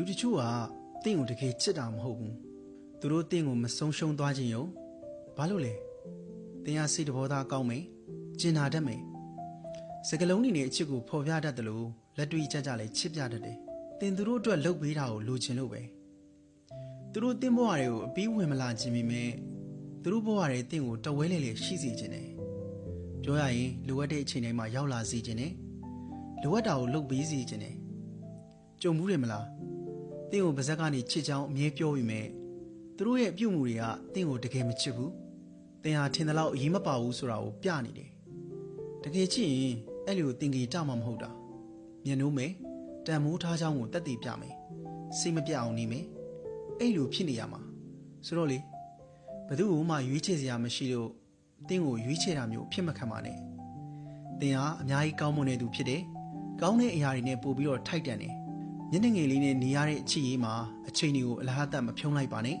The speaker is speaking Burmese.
လူတချို့ကတင့်ကိုတကယ်ချစ်တာမဟုတ်ဘူးသူတို့တင့်ကိုမဆုံးရှုံးသွားခြင်းယုံဘာလို့လဲတင်ရစိတ်တဘောသားကောင်းမယ်ကျင်နာတတ်မယ်စကလုံးနေနဲ့အချစ်ကိုဖော်ပြတတ်တယ်လို့လက်တွေ့ကြကြလဲချစ်ပြတတ်တယ်တင်သူတို့အတွက်လှုပ်ပေးတာကိုလိုချင်လို့ပဲသူတို့တင်းဘဝတွေကိုအပြီးဝင်မလာခြင်းပေမဲ့သူတို့ဘဝတွေတင့်ကိုတဝဲလေလေရှိစေခြင်းတယ်ပြောရရင်လိုအပ်တဲ့အချိန်တိုင်းမှာရောက်လာစေခြင်းတယ်လိုအပ်တာကိုလုပ်ပေးစေခြင်းတယ်ကြုံမှုတယ်မလား တင့်ကိုပါဇက်ကနေချစ်ချောင်းအမြဲပြောပြီးမဲ့သူတို့ရဲ့ပြုမှုတွေကတင့်ကိုတကယ်မချစ်ဘူးတင်ဟာထင်တယ်လို့အရေးမပါဘူးဆိုတာကိုပြနေတယ်တကယ်ချစ်ရင်အဲ့လိုတင်ကြီးတမှမဟုတ်တာမျက်နှိုးမယ်တန်မိုးထားချောင်းကိုတက်တည်ပြမယ်စိတ်မပြအောင်နေမယ်အဲ့လိုဖြစ်နေရမှာဆိုတော့လေဘယ်သူ့မှရွေးချယ်စရာမရှိလို့တင့်ကိုရွေးချယ်တာမျိုးဖြစ်မခံပါနဲ့တင်ဟာအများကြီးကောင်းမွန်တဲ့သူဖြစ်တယ်ကောင်းတဲ့အရာတွေနဲ့ပို့ပြီးတော့ထိုက်တန်တယ် ညနေငယ်လေးနဲ့နေရတဲ့အချစ်ရေးမှာအချိန်တွေကိုအလားအသက်မဖြုံးလိုက်ပါနဲ့